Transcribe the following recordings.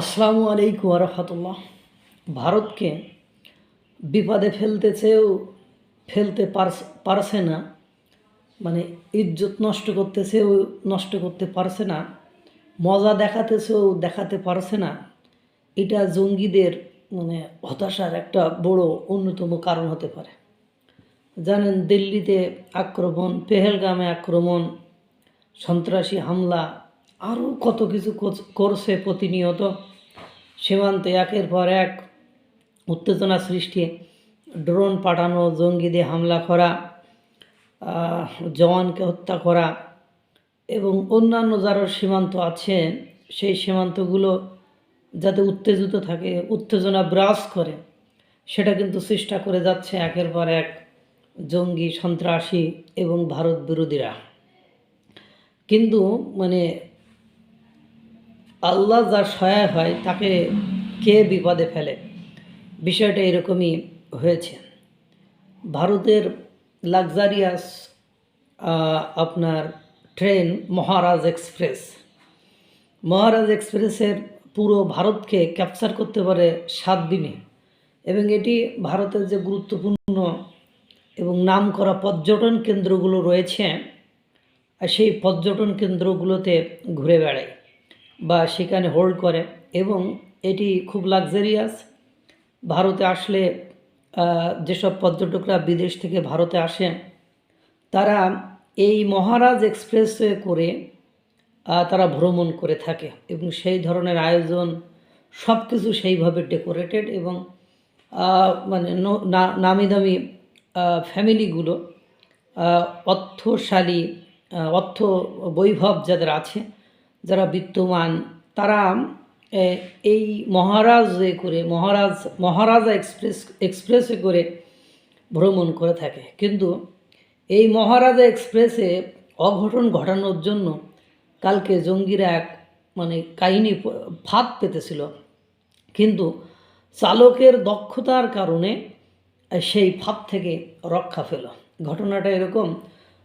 আসসালামু আলাইকুম রহমতুল্লাহ। ভারতকে বিপদে ফেলতে চেয়েও ফেলতে পারছে না মানে ইজ্জত নষ্ট করতেছেও নষ্ট করতে পারছে না, মজা দেখাতেছেও দেখাতে পারছে না, এটা জঙ্গিদের মানে হতাশার একটা বড় অন্যতম কারণ হতে পারে। জানেন দিল্লিতে আক্রমণ, পেহেলগামে আক্রমণ, সন্ত্রাসী হামলা আরও কত কিছু করছে প্রতিনিয়ত। সীমান্তে একের পর এক উত্তেজনা সৃষ্টি। ড্রোন পাঠানো, জঙ্গিদের হামলা করা জওয়ানকে হত্যা করা এবং অন্যান্য যারা সীমান্ত আছে, সেই সীমান্তগুলো যাতে উত্তেজিত থাকে, উত্তেজনা বিরাজ করে, সেটা কিন্তু চেষ্টা করে যাচ্ছে একের পর এক জঙ্গি, সন্ত্রাসী এবং ভারত বিরোধীরা। কিন্তু মানে আল্লাহ যার সহায় হয়, তাকে কে বিপদে ফেলে? বিষয়টা এরকমই হয়েছে। ভারতের লাক্সারিয়াস আপনার ট্রেন মহারাজ এক্সপ্রেস। মহারাজ এক্সপ্রেসের পুরো ভারতকে ক্যাপচার করতে পারে সাত দিনে এবং এটি ভারতের যে গুরুত্বপূর্ণ এবং নাম করা পর্যটন কেন্দ্রগুলো রয়েছে সেই পর্যটন কেন্দ্রগুলোতে ঘুরে বেড়ায়। বা সেখানে হোল্ড করে এবং এটি খুব লাক্সারিয়াস ভারতে আসলে যেসব পর্যটকরা বিদেশ থেকে ভারতে আসে তারা এই মহারাজ এক্সপ্রেসওয়ে করে তারা ভ্রমণ করে থাকে এবং সেই ধরনের আয়োজন সব কিছু সেইভাবে ডেকোরেটেড এবং মানে নামি দামি ফ্যামিলিগুলো অর্থশালী অর্থ বৈভব যাদের আছে যারা বিত্তমান তারা এই মহারাজে করে, মহারাজ, মহারাজা এক্সপ্রেস, এক্সপ্রেসে করে ভ্রমণ করে থাকে। কিন্তু এই মহারাজা এক্সপ্রেসে অঘটন ঘটানোর জন্য কালকে জঙ্গিরা এক মানে কাহিনী ফাঁদ পেতেছিল। কিন্তু চালকের দক্ষতার কারণে সেই ফাঁদ থেকে রক্ষা পেল। ঘটনাটা এরকম,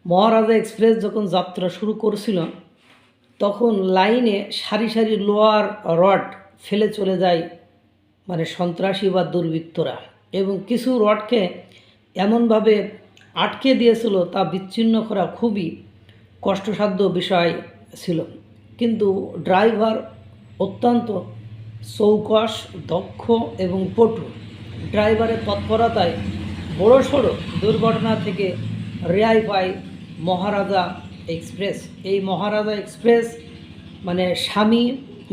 মহারাজা এক্সপ্রেস যখন যাত্রা শুরু করছিল তখন লাইনে সারি সারি লোয়ার রড ফেলে চলে যায় মানে সন্ত্রাসী বা দুর্বৃত্তরা। এবং কিছু রডকে এমনভাবে আটকে দিয়েছিল, তা বিচ্ছিন্ন করা খুবই কষ্টসাধ্য বিষয় ছিল। কিন্তু ড্রাইভার অত্যন্ত চৌকস, দক্ষ এবং পটু ড্রাইভারের তৎপরতায় বড় সড়ো দুর্ঘটনা থেকে রেহাই পায় মহারাজা এক্সপ্রেস, এই মহারাজা এক্সপ্রেস মানে স্বামী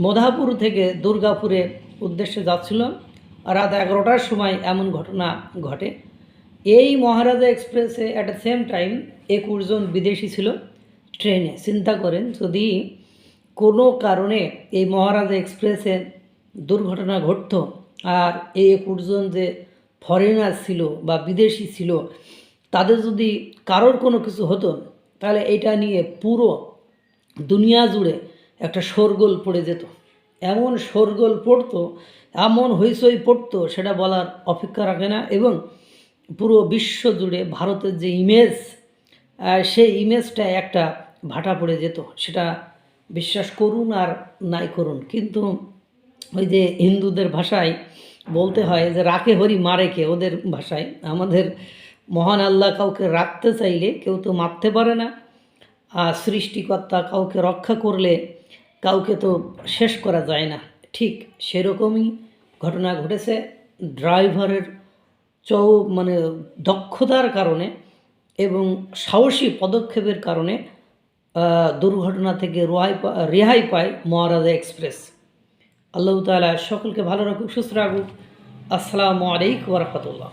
মধাপুর থেকে দুর্গাপুরে উদ্দেশ্যে যাচ্ছিল। রাত এগারোটার সময় এমন ঘটনা ঘটে। এই মহারাজা এক্সপ্রেসে অ্যাট দ্য সেম টাইম একুশ জন বিদেশি ছিল। ট্রেনে, চিন্তা করেন, যদি কোনো কারণে এই মহারাজা এক্সপ্রেসে দুর্ঘটনা ঘটতো আর এই একুশ জন যে ফরেনার ছিল বা বিদেশি ছিল, তাদের যদি কারোর কোনো কিছু হতো তাহলে এটা নিয়ে পুরো দুনিয়া জুড়ে একটা শোরগোল পড়ে যেত। এমন শোরগোল পড়তো, এমন হইচই পড়তো, সেটা বলার অপেক্ষা রাখে না এবং পুরো বিশ্ব জুড়ে ভারতের যে ইমেজ সেই ইমেজটা একটা ভাটা পড়ে যেত। সেটা বিশ্বাস করুন আর নাই করুন। কিন্তু ওই যে হিন্দুদের ভাষায় বলতে হয় যে, রাখে হরি, মারে কে? ওদের ভাষায় আমাদের মহান আল্লাহ কাউকে রাখতে চাইলে কেউ তো মারতে পারে না। আর সৃষ্টিকর্তা কাউকে রক্ষা করলে কাউকে তো শেষ করা যায় না। ঠিক সেরকমই ঘটনা ঘটেছে ড্রাইভারের চৌ মানে দক্ষতার কারণে এবং সাহসী পদক্ষেপের কারণে দুর্ঘটনা থেকে রোহাই রেহাই পায় মহারাজা এক্সপ্রেস। আল্লাহ তালা সকলকে ভালো রাখুক, সুস্থ রাখুক। আসসালামু আলাইকুম রহমতুল্লাহ।